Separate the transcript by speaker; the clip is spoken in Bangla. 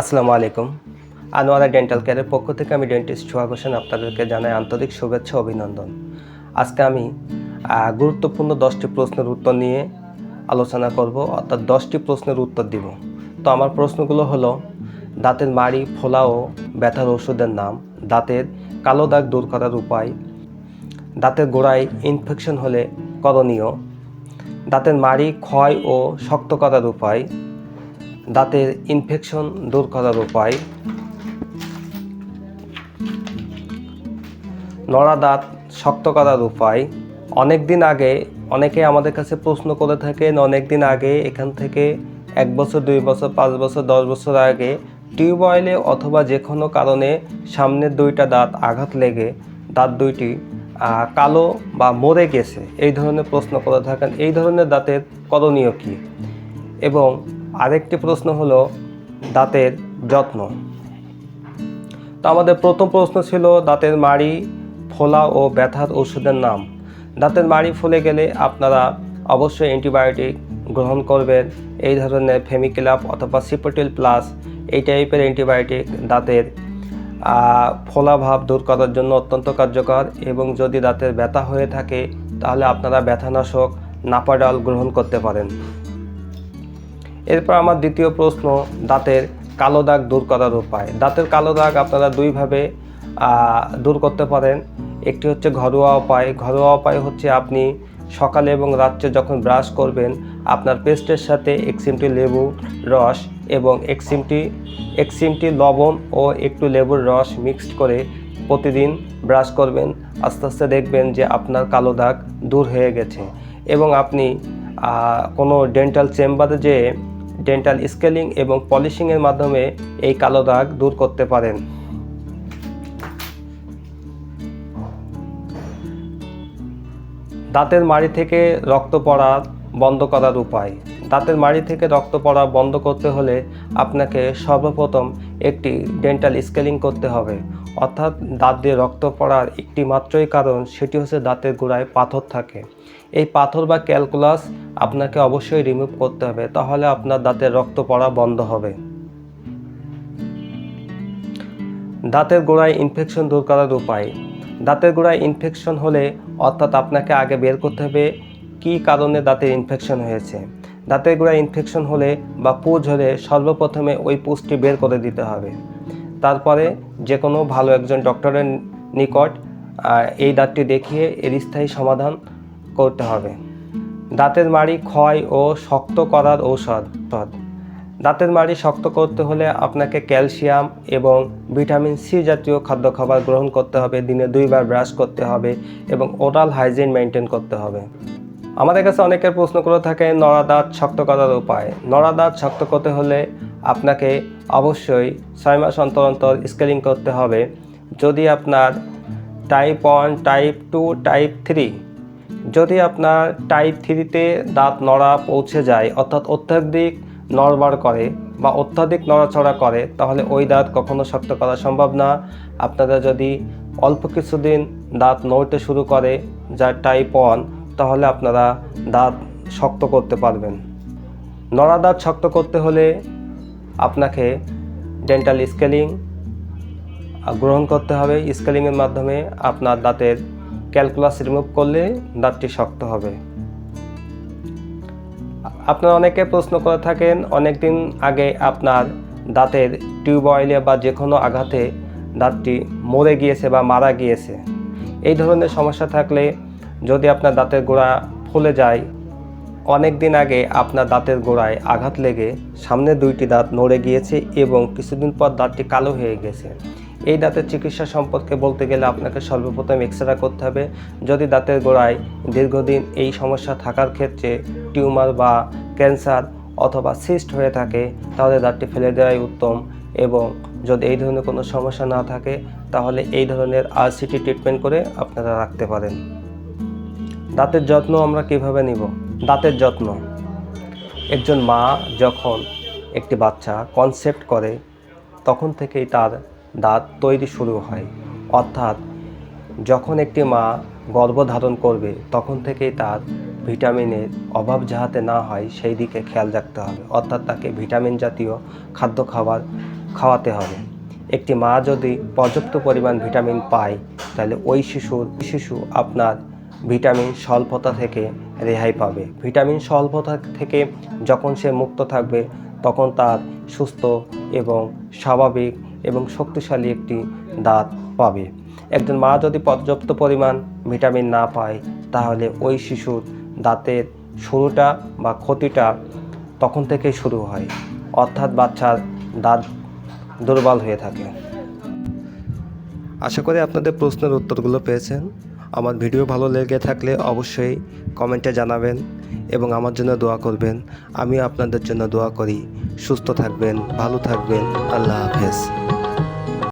Speaker 1: আসসালামু আলাইকুম। আনোয়ারা ডেন্টাল কেয়ারের পক্ষ থেকে আমি ডেন্টিস্ট সোহাগ হোসেন আপনাদেরকে জানাই আন্তরিক শুভেচ্ছা অভিনন্দন। আজকে আমি গুরুত্বপূর্ণ দশটি প্রশ্নের উত্তর নিয়ে আলোচনা করব, অর্থাৎ দশটি প্রশ্নের উত্তর দিব। তো আমার প্রশ্নগুলো হলো, দাঁতের মাড়ি, ফোলা ও ব্যথার ওষুধের নাম, দাঁতের কালো দাগ দূর করার উপায়, দাঁতের গোড়ায় ইনফেকশন হলে করণীয়, দাঁতের মাড়ি ক্ষয় ও শক্ত করার উপায় দাঁতের ইনফেকশন দূর করার উপায়। নড়া দাঁত শক্ত করার উপায়। অনেক দিন আগে অনেকে আমাদের কাছে প্রশ্ন করে থাকেন অনেক দিন আগে, এখান থেকে এক বছর, দুই বছর, পাঁচ বছর, দশ বছর আগে টিউবওয়েলে অথবা যে কোনো কারণে সামনের দুইটা দাঁত আঘাত লেগে দাঁত দুইটি কালো বা মরে গেছে। এই ধরনের প্রশ্ন করে থাকেন। এই ধরনের দাঁতের করণীয় কী? এবং আরেকটি প্রশ্ন হলো দাঁতের যত্ন। তো আমাদের প্রথম প্রশ্ন ছিল দাঁতের মাড়ি ফোলা ও ব্যথার ওষুধের নাম। দাঁতের মাড়ি ফুলে গেলে আপনারা অবশ্যই অ্যান্টিবায়োটিক গ্রহণ করবেন এই ধরনের ফেমিক্যালাপ অথবা সিপোটিল প্লাস এই টাইপের অ্যান্টিবায়োটিক দাঁতের আহ, ফোলা ভাব দূর করার জন্য অত্যন্ত কার্যকর এবং যদি দাঁতের ব্যথা হয়ে থাকে তাহলে আপনারা ব্যথানাশক নাপাডাল গ্রহণ করতে পারেন। এরপর আমার দ্বিতীয় প্রশ্ন, দাঁতের কালো দাগ দূর করার উপায়। দাঁতের কালো দাগ আপনারা দুইভাবে দূর করতে পারেন। একটি হচ্ছে ঘরোয়া উপায়। ঘরোয়া উপায় হচ্ছে আপনি সকালে এবং রাত্রে যখন ব্রাশ করবেন, আপনার পেস্টের সাথে এক চিমটি লেবু রস এবং এক চিমটি এক চিমটি লবণ ও একটু লেবুর রস মিক্সড করে প্রতিদিন ব্রাশ করবেন। আস্তে আস্তে দেখবেন যে আপনার কালো দাগ দূর হয়ে গেছে এবং আপনি কোনো ডেন্টাল চেম্বারে যে ডেন্টাল স্কেলিং এবং পলিশিংয়ের মাধ্যমে এই কালো দাগ দূর করতে পারেন। দাঁতের মাড়ি থেকে রক্ত পড়া বন্ধ করার উপায়। দাঁতের মাড়ি থেকে রক্ত পড়া বন্ধ করতে হলে আপনাকে সর্বপ্রথম একটি ডেন্টাল স্কেলিং করতে হবে। অর্থাৎ দাঁত দিয়ে রক্ত পড়ার একটি মাত্রই কারণ, সেটি হচ্ছে দাঁতের গোড়ায় পাথর থাকে। এই পাথর বা ক্যালকুলাস আপনাকে অবশ্যই রিমুভ করতে হবে, তাহলে আপনার দাঁতের রক্ত পড়া বন্ধ হবে। দাঁতের গোড়ায় ইনফেকশন দূর করার উপায়। দাঁতের গোড়ায় ইনফেকশন হলে অর্থাৎ আপনাকে আগে বের করতে হবে কী কারণে দাঁতের ইনফেকশন হয়েছে। দাঁতের গোড়ায় ইনফেকশন হলে বা পুজ হলে সর্বপ্রথমে ওই পুজটি বের করে দিতে হবে। তারপরে যে কোনো ভালো একজন ডক্টরের নিকট এই দাঁতটি দেখিয়ে এর স্থায়ী সমাধান করতে হবে। দাঁতের মাড়ি ক্ষয় ও শক্ত করার ঔষধ। দাঁতের মাড়ি শক্ত করতে হলে আপনাকে ক্যালসিয়াম এবং ভিটামিন সি জাতীয় খাদ্য খাবার গ্রহণ করতে হবে, দিনে দুইবার ব্রাশ করতে হবে এবং ওরাল হাইজিন মেনটেন করতে হবে। আমাদের কাছে অনেকের প্রশ্ন করে থাকে, নড়া দাঁত শক্ত করার উপায়। নড়া দাঁত শক্ত করতে হলে আপনাকে অবশ্যই ছয় মাস অন্তর অন্তর স্কেলিং করতে হবে। যদি আপনার type one type two type three যদি আপনার টাইপ থ্রিতে দাঁত নড়া পৌঁছে যায়, অর্থাৎ অত্যাধিক নড়বড় করে বা অত্যাধিক নড়াচড়া করে, তাহলে ওই দাঁত কখনো শক্ত করা সম্ভব না। আপনারা যদি অল্প কিছুদিন দাঁত নড়তে শুরু করে যা টাইপ ওয়ান তাহলে আপনারা দাঁত শক্ত করতে পারবেন। নড়া দাঁত শক্ত করতে হলে আপনাকে ডেন্টাল স্কেলিং গ্রহণ করতে হবে। স্কেলিংয়ের মাধ্যমে আপনার দাঁতের ক্যালকুলাস রিমুভ করলে দাঁতটি শক্ত হবে। আপনারা অনেকে প্রশ্ন করে থাকেন অনেক দিন আগে আপনার দাঁতের টিউবওয়েলে বা যে কোনো আঘাতে দাঁতটি মরে গিয়েছে বা মারা গিয়েছে। এই ধরনের সমস্যা থাকলে যদি আপনার দাঁতের গোড়া ফুলে যায় অনেক দিন আগে আপনার দাঁতের গোড়ায় আঘাত লেগে সামনে দুইটি দাঁত নড়ে গিয়েছে এবং কিছুদিন পর দাঁতটি কালো হয়ে গেছে। এই দাঁতের চিকিৎসা সম্পর্কে বলতে গেলে আপনাকে সর্বপ্রথম এক্সরে করতে হবে। যদি দাঁতের গোড়ায় দীর্ঘদিন এই সমস্যা থাকার ক্ষেত্রে টিউমার বা ক্যান্সার অথবা সিস্ট হয়ে থাকে, তাহলে দাঁতটি ফেলে দেওয়াই উত্তম এবং যদি এই ধরনের কোনো সমস্যা না থাকে, তাহলে এই ধরনের আরসিটি ট্রিটমেন্ট করে আপনারা রাখতে পারেন। দাঁতের যত্ন আমরা কীভাবে নিব? দাঁতের যত্ন। একজন মা যখন একটি বাচ্চা কনসেপ্ট করে, তখন থেকেই তার দাঁত তৈরি শুরু হয়। অর্থাৎ যখন একটি মা গর্ভধারণ করবে, তখন থেকেই তার ভিটামিনের অভাব যাহাতে না হয়, সেই দিকে খেয়াল রাখতে হবে। অর্থাৎ তাকে ভিটামিন জাতীয় খাদ্য খাবার খাওয়াতে হবে। একটি মা যদি পর্যাপ্ত পরিমাণ ভিটামিন পায়, তাহলে ওই শিশুর, শিশু আপনার ভিটামিন স্বল্পতা থেকে রেহাই পাবে। ভিটামিন স্বল্পতা থেকে যখন সে মুক্ত থাকবে, তখন তার সুস্থ এবং স্বাভাবিক এবং শক্তিশালী একটি দাঁত পাবে। একজন মা যদি পর্যাপ্ত পরিমাণ ভিটামিন না পায়, তাহলে ওই শিশুর দাঁতের শুরুটা বা ক্ষতিটা তখন থেকেই শুরু হয়। অর্থাৎ বাচ্চার দাঁত দুর্বল হয়ে থাকে। আশা করি আপনাদের প্রশ্নের উত্তরগুলো পেয়েছেন। আমার ভিডিও ভালো লেগে থাকলে অবশ্যই কমেন্টে জানাবেন এবং আমার জন্য দোয়া করবেন। আমিও আপনাদের জন্য দোয়া করি। সুস্থ থাকবেন, ভালো থাকবেন। আল্লাহ হাফেজ।